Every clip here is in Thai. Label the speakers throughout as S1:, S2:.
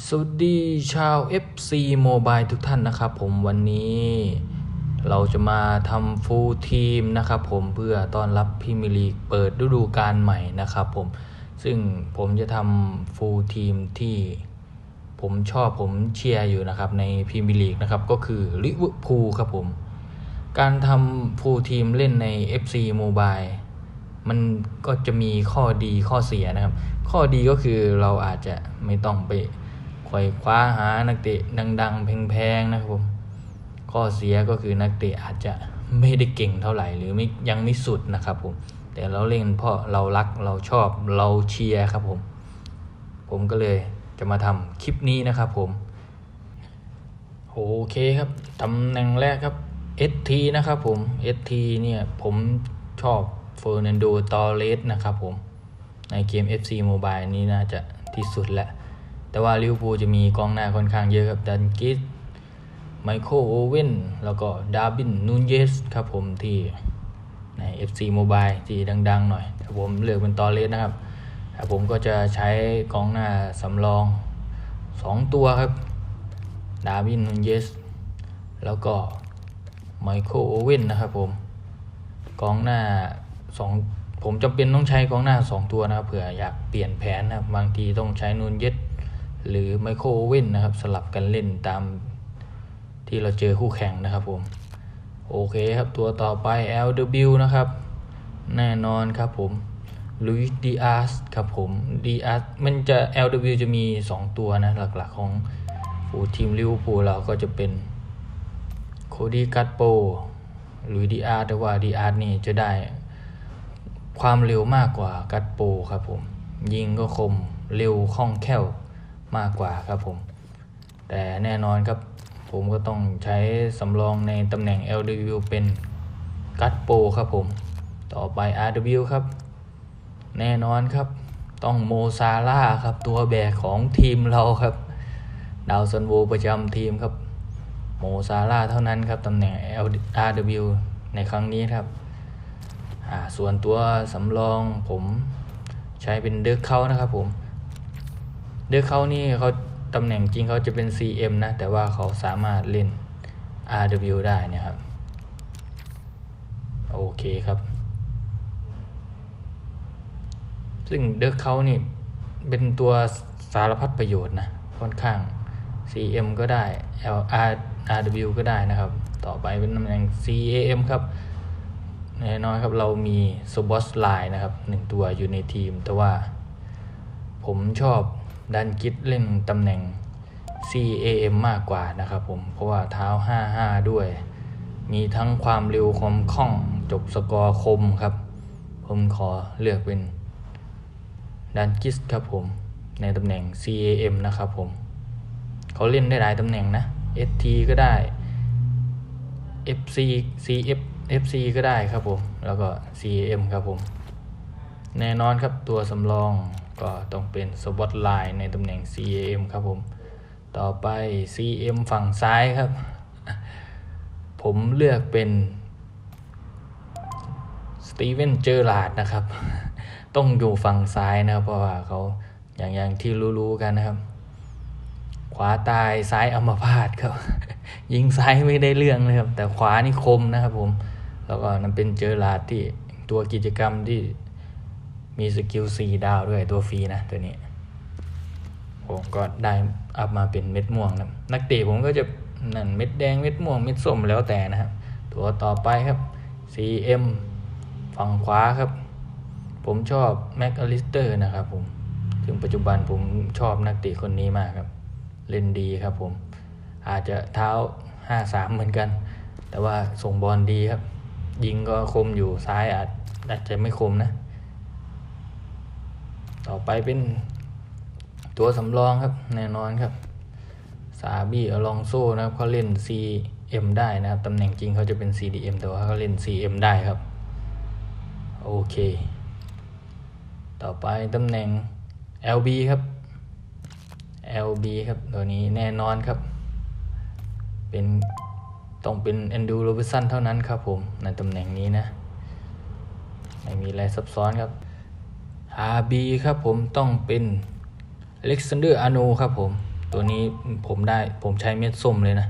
S1: สวัสดีชาว FC Mobile ทุกท่านนะครับผมวันนี้เราจะมาทำฟูลทีมนะครับผมเพื่อต้อนรับพรีเมียร์ลีกเปิดฤดูกาลใหม่นะครับผมซึ่งผมจะทำฟูลทีมที่ผมชอบผมเชียร์อยู่นะครับในพรีเมียร์ลีกนะครับก็คือลิเวอร์พูลครับผม การทำฟูลทีมเล่นใน FC Mobile มันก็จะมีข้อดีข้อเสียนะครับ ข้อดีก็คือเราอาจจะไม่ต้องไป ไขว่คว้าหานักเตะดัง ๆ แพงๆนะครับผมข้อเสียก็คือนักเตะอาจจะไม่ได้เก่งเท่าไหร่ หรือไม่ยังไม่สุดนะครับผมแต่เราเล่นเพราะเรารักเราชอบเราเชียร์ครับผม ผมก็เลยจะมาทำคลิปนี้นะครับผมโอเคครับตำแหน่งแรกครับ ST นะครับผม ST เนี่ยผมชอบเฟอร์นันโดตอเรสนะครับผม ในเกม FC Mobile นี้น่าจะที่สุดแล้ว แต่ว่าลิเวอร์พูลจะมีกองหน้าค่อนข้างเยอะครับดันกิสไมเคิลโอเว่นแล้วก็ดาร์บินนูนเยสครับผมที่ใน FC Mobile ที่ดัง ๆ หน่อยแต่ผมเลือกเป็นตอเรสนะครับแต่ผมก็จะใช้กองหน้าสำรอง 2 ตัวครับ ดาร์วินนูนเยส แล้วก็ไมเคิลโอเว่นนะครับผม กองหน้าสองผมจำเป็นต้องใช้กองหน้าสองตัวนะครับเผื่ออยากเปลี่ยนแผนนะครับบางทีต้องใช้นูนเยส หรือไมเคิลโอเว่นนะครับ สลับกันเล่นตามที่เราเจอคู่แข่งนะครับผม โอเคครับตัวต่อไป LW นะครับ แน่นอนครับผมลุยดีอาร์สครับผมดีอาร์สมันจะ LW จะมี 2 ตัวนะ หลักๆของฟูทีมลิเวอร์พูลเราก็จะเป็นโคดี้กัตโปหรือดีอาร์แต่ว่าดีอาร์นี่จะได้ความเร็วมากกว่ากัตโปครับผม ยิงก็คมเร็วคล่องแคล่ว มากกว่าครับผม แต่แน่นอนครับผมก็ต้องใช้สำรองในตำแหน่ง LW เป็นกัตโปครับผม ต่อไป RW ครับ แน่นอนครับ ต้องโมซาร่าครับ ตัวแบกของทีมเราครับ ดาวซันโวประจำทีมครับ โมซาร่าเท่านั้นครับตำแหน่ง LRW ในครั้งนี้ครับ ส่วนตัวสำรองผมใช้เป็นเดือกเขานะครับผม เดือกเขานี่เขาตำแหน่งจริงเขาจะเป็น CM นะ แต่ว่าเขาสามารถเล่น RW ได้นะครับ โอเคครับ ซึ่งเดือกเขานี่เป็นตัวสารพัดประโยชน์นะ ค่อนข้าง CM ก็ได้ LR RW ก็ได้นะครับ ต่อไปเป็นตำแหน่ง CAM ครับแน่นอนครับเรามีสบอสไลน์นะครับหนึ่งตัวอยู่ในทีม แต่ว่าผมชอบ ดันกิดเล่นตำแหน่ง CAM มากกว่านะครับผม เพราะว่าเท้า 5-5 ด้วย มีทั้งความเร็วความคล่องจบสกอร์คมครับ ผมขอเลือกเป็นดันกิสครับผม ในตำแหน่ง CAM นะครับผม เขาเล่นได้หลายตำแหน่งนะ ST ก็ได้ FC CF FC ก็ได้ครับผม แล้วก็ CAM ครับผม แน่นอนครับตัวสำรอง ก็ต้องเป็นสปอตไลน์ในตำแหน่ง CAM ครับผม ต่อไป CM ฝั่งซ้ายครับ ผมเลือกเป็นสตีเวนเจอร์ลาดนะครับ ต้องอยู่ฝั่งซ้ายนะครับ เพราะว่าเขาอย่างอย่างที่รู้ๆกันนะครับ ขวาตายซ้ายอัมพาตครับ ยิงซ้ายไม่ได้เรื่องเลยครับ แต่ขวานี่คมนะครับผม แล้วก็นั่นเป็นเจอราดที่ตัวกิจกรรมที่ มีสกิลสี่ดาวด้วยตัวฟรีนะตัวนี้ ผมก็ได้อัพมาเป็นเม็ดม่วงนะนักเตะผมก็จะนั่นเม็ดแดงเม็ดม่วงเม็ดส้มแล้วแต่นะครับ ตัวต่อไปครับ CM ฝั่งขวาครับ ผมชอบแม็กอลิสเตอร์นะครับผมถึงปัจจุบันผมชอบนักเตะคนนี้มากครับ เล่นดีครับผม อาจจะเท้าห้าสามเหมือนกัน แต่ว่าส่งบอลดีครับ ยิงก็คมอยู่ซ้ายอาจอาจจะไม่คมนะ ต่อไปเป็นตัวสำรองครับแน่นอนครับซาบี้อลองโซ่นะครับเขาเล่น CM ได้นะครับตำแหน่งจริงเขาจะเป็น CDM แต่ว่าเขาเล่น CM ได้ครับ โอเค ต่อไปตำแหน่ง LB ครับ LB ครับตัวนี้แน่นอนครับ เป็นต้องเป็น a n d ดูโรบิสันเท่านั้นครับผม ในตำแหน่งนี้นะ ไม่มีอะไรซับซ้อนครับ RB ครับผมต้องเป็น Alexander Arnold ครับผม ตัวนี้ผมได้ผมใช้เม็ดส้มเลยนะ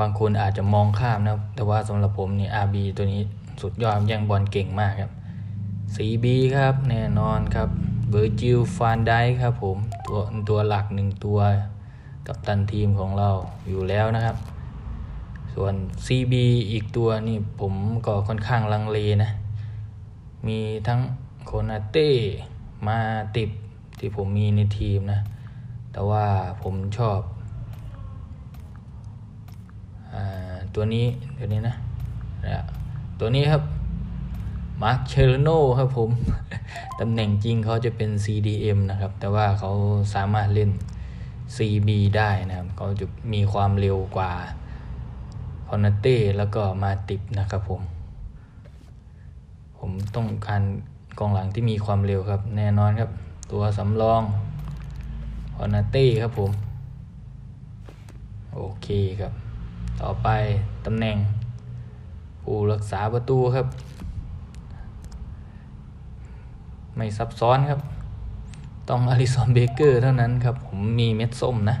S1: บางคนอาจจะมองข้ามนะ แต่ว่าสำหรับผมนี่ RB ตัวนี้สุดยอดแย่งบอลเก่งมากครับ CB ครับแน่นอนครับ Virgil van Dijk ครับผม ตัวตัวหลักหนึ่งตัวกับตันทีมของเราอยู่แล้วนะครับ ส่วน CB อีกตัวนี่ผมก็ค่อนข้างลังเลนะ มีทั้ง โคนาเต้มาติบที่ผมมีในทีมนะ แต่ว่าผมชอบอตัวนี้ตัวนี้นะตัวนี้ครับมาร์คเชลโนครับผม ตำแหน่งจริงเขาจะเป็น CDM นะครับ แต่ว่าเขาสามารถเล่น CB ได้นะครับเขาจะมีความเร็วกว่าคอนาเต้แล้วก็มาติบนะครับผม ผมต้องการ กองหลังที่มีความเร็วครับ แน่นอนครับ ตัวสำรองคอนาเต้ครับผม โอเคครับ ต่อไปตำแหน่ง ผู้รักษาประตูครับ ไม่ซับซ้อนครับ ต้องอลิซอนเบเกอร์เท่านั้นครับ ผมมีเม็ดส้มนะ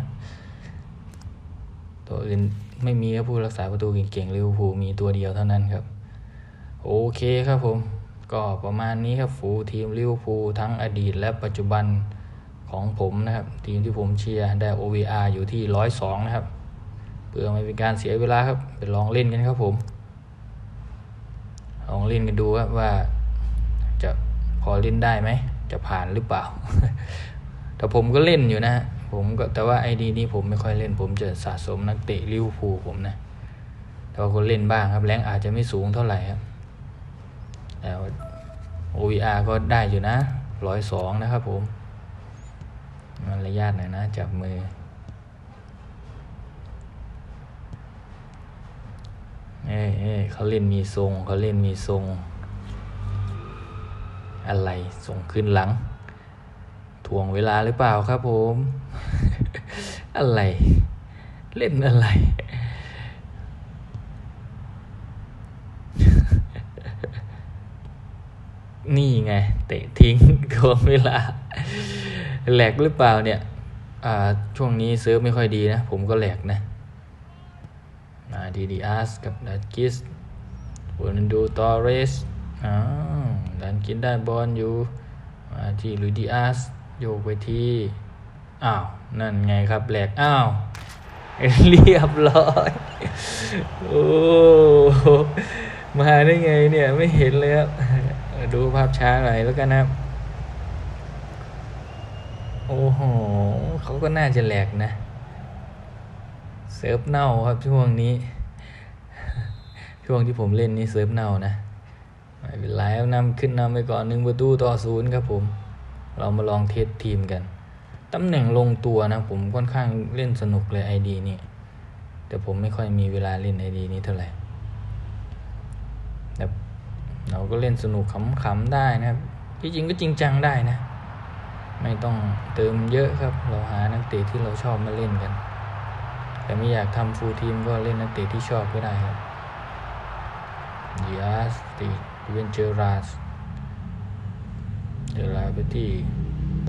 S1: ตัวอื่นไม่มีครับผู้รักษาประตูเก่งๆลิเวอร์พูลมีตัวเดียวเท่านั้นครับ โอเคครับผม ก็ประมาณนี้ครับฟูทีมลิเวอร์พูลทั้งอดีตและปัจจุบันของผมนะครับ ทีมที่ผมเชียร์ได้ OVR อยู่ที่ร้อยสองนะครับ เพื่อไม่เป็นการเสียเวลาครับ ไปลองเล่นกันครับผม ลองเล่นกันดูครับว่าจะพอเล่นได้ไหม จะผ่านหรือเปล่า แต่ผมก็เล่นอยู่นะ ผมก็แต่ว่าไอดีนี้ผมไม่ค่อยเล่น ผมจะสะสมนักเตะลิเวอร์พูลผมนะแต่ว่าก็เล่นบ้างครับ แรงอาจจะไม่สูงเท่าไหร่ครับ แล้ว OVR ก็ได้อยู่นะร้อยสองนะครับผม มันระยะหน่อยนะ จับมือเอ้เอ้เขาเล่นมีทรงเขาเล่นมีทรง อะไรส่งขึ้นหลังทวงเวลาหรือเปล่าครับผม อะไร เล่นอะไร นี่ไง เตะ ทิ้งทวงเวลาแหลกหรือเปล่าเนี่ยช่วงนี้เซิร์ฟไม่ค่อยดีนะ ผมก็แหลกนะมาดีดีอาร์สกับดันกิสโรนันโดตอเรสอ้าวดันกินได้บอลอยู่มาที่ลุยดีอาร์สโยกไปที่อ้าว นั่นไงครับแหลกอ้าวเรียบร้อย โอ้ มาได้ไงเนี่ย ไม่เห็นเลยครับ ดูภาพช้าหน่อยแล้วกันนะโอ้โหเขาก็น่าจะแหลกนะ เซิร์ฟเน่าครับช่วงนี้ ช่วงที่ผมเล่นนี่เซิร์ฟเน่านะไม่เป็นไรนำขึ้นนำไปก่อนหนึ่งประตูต่อศูนย์ครับผม เรามาลองเทสทีมกันตำแหน่งลงตัวนะ ผมค่อนข้างเล่นสนุกเลยไอดีนี่แต่ผมไม่ค่อยมีเวลาเล่นไอดีนี้เท่าไหร่แต่ เราก็เล่นสนุกขำๆได้นะครับที่จริงก็จริงจังได้นะ ไม่ต้องเติมเยอะครับ เราหานักเตะที่เราชอบมาเล่นกัน แต่ไม่อยากทำฟูลทีมก็เล่นนักเตะที่ชอบก็ได้ครับเดียสติเวนเจอราสเจอราไปที่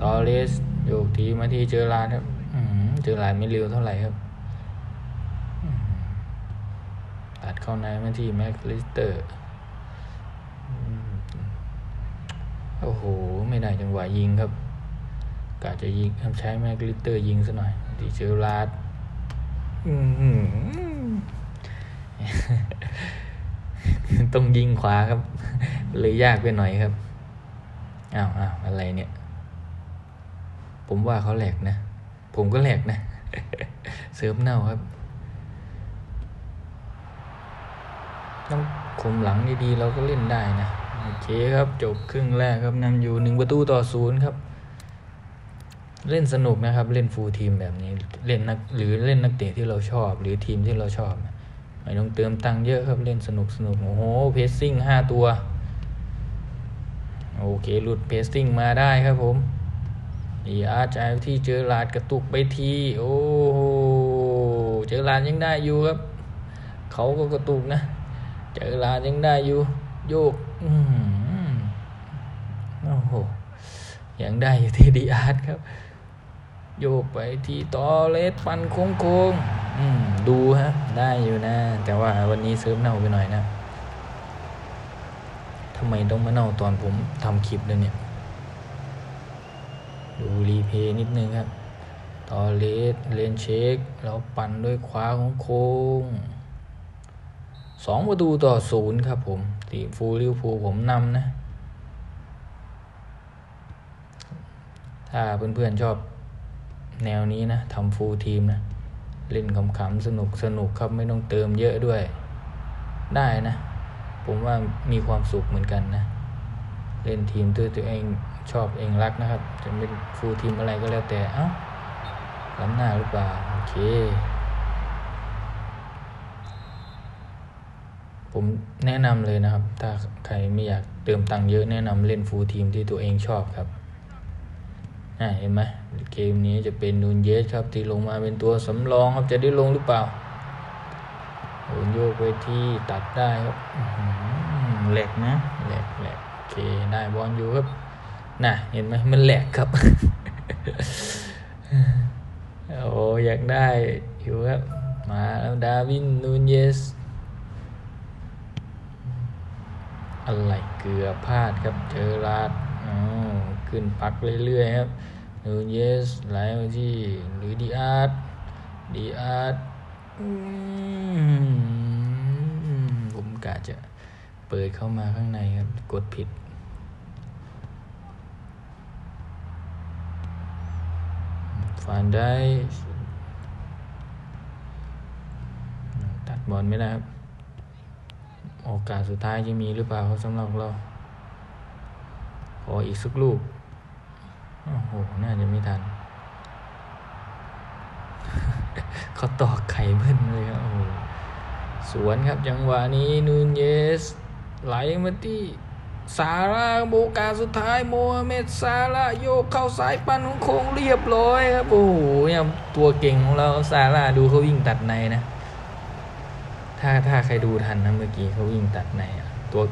S1: ตอเลสโยกทีมาที่เจอราครับอื้อหือเจอราไม่เร็วเท่าไหร่ครับตัดเข้าในมาที่แม็กลิสเตอร์อืม โอ้โห ไม่ได้จังหวะยิงครับกะจะยิงใช้แม็กลิเตอร์ยิงซะหน่อยที่เจอราดต้องยิงขวาครับ เลยยากไปหน่อยครับอ้าวอ้าวอะไรเนี่ย ผมว่าเขาแหลกนะ ผมก็แหลกนะเซิร์ฟเน่าครับ ต้องคุมหลังดีๆเราก็เล่นได้นะ โอเคครับจบครึ่งแรกครับนำอยู่หนึ่งประตูต่อศูนย์ครับ เล่นสนุกนะครับ เล่นฟูลทีมแบบนี้เล่นนักหรือเล่นนักเตะที่เราชอบ หรือทีมที่เราชอบไม่ต้องเติมตังค์เยอะครับเล่นสนุกสนุกโอ้โหเพสซิ่งห้าตัวโอเคหลุดเพสซิ่งมาได้ครับผมอีอาร์จายที่เจอลาดกระตุกไปทีโอ้โหเจอลาดยังได้อยู่ครับ เขาก็กระตุกนะ เจอลาดยังได้อยู่โยก อือหือโอ้โหยังได้อยู่ที่ดีอาร์ครับ โยกไปที่ตอเลสปันโค้งโค้งดูฮะ ได้อยู่นะ แต่ว่าวันนี้เสริมเน่าไปหน่อยนะทำไมต้องมาเน่าตอนผมทำคลิปเลยเนี่ย ดูรีเพย์นิดนึงครับตอเลสเลนเช็คแล้วปั่นด้วยขวาของโค้งสองประตูต่อศูนย์ครับผม ตีฟูลิวฟูผมนำนะ ถ้าเพื่อนๆชอบแนวนี้นะทำฟูลทีมนะ เล่นขำๆสนุกสนุกครับไม่ต้องเติมเยอะด้วย ได้นะ ผมว่ามีความสุขเหมือนกันนะ เล่นทีมตัวตัวเองชอบเองรักนะครับ จะเป็นฟูลทีมอะไรก็แล้วแต่ เอ้าล้ำหน้าหรือเปล่า โอเค ผมแนะนำเลยนะครับ ถ้าใครไม่อยากเติมตังค์เยอะแนะนำเล่นฟูลทีมที่ตัวเองชอบครับอ่าเห็นไหมเกมนี้จะเป็นนูนเยสครับ ที่ลงมาเป็นตัวสำรองครับจะได้ลงหรือเปล่าโอนโยกไปที่ตัดได้ครับแหลกนะแหลกแหลกโอเคได้บอลอยู่ครับน่ะเห็นไหมมันแหลกครับโอ้อยากได้อยู่ครับมาแล้วดาวินนูนเยส อะไรเกือพลาดครับเจอราดอ๋อขึ้นปักเรื่อยๆครับนูนเยสไหลมาที่หรือดีอาร์ตดีอาร์ตผมกะจะเปิดเข้ามาข้างในครับ กดผิดฟานได้ ตัดบอลไม่ได้ครับ โอกาสสุดท้ายจะมีหรือเปล่าครับสำหรับเรา ขออีกสักลูก โอ้โห น่าจะไม่ทัน เขาตอกไข่เบิ้ลเลยครับ โอ้โห สวนครับจังหวะนี้นูนเยส ไหลมาที่ซาร่าโอกาสสุดท้ายโมฮัมเหม็ดซาร่าโยกเข้าสายปันของโค้งเรียบร้อยครับ โอ้โหเนี่ยตัวเก่งของเราซาร่าดูเขาวิ่งตัดในนะ ถ้าถ้าใครดูทันนะเมื่อกี้เขาวิ่งตัดในตัว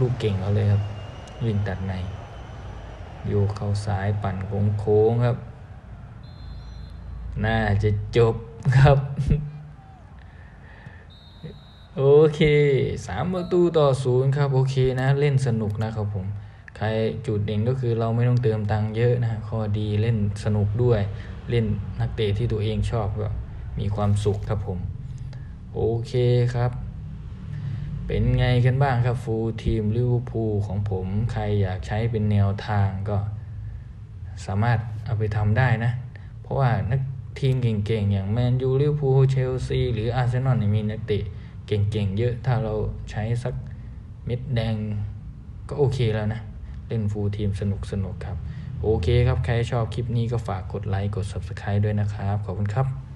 S1: ลูกเก่งเขาเลยครับ วิ่งตัดในโยกเข้าซ้ายปั่นโค้งๆครับ น่าจะจบครับ โอเคสามประตูต่อศูนย์ครับ โอเคนะ เล่นสนุกนะครับผม ใครจุดเด่นก็คือเราไม่ต้องเติมตังค์เยอะนะ ข้อดีเล่นสนุกด้วย เล่นนักเตะที่ตัวเองชอบก็มีความสุขครับผม โอเคครับ เป็นไงกันบ้างครับฟูลทีมลิเวอร์พูลของผมใครอยากใช้เป็นแนวทางก็ สามารถเอาไปทำได้นะ เพราะว่านักทีมเก่งๆ อย่างแมนยูลิเวอร์พูลเชลซีหรืออาร์เซนอลมีนักเตะเก่งๆ เยอะถ้าเราใช้สักเม็ดแดงก็โอเคแล้วนะ เล่นฟูลทีมสนุกๆครับ โอเคครับ ใครชอบคลิปนี้ก็ฝากกดไลค์ กด Subscribe ด้วยนะครับ ขอบคุณครับ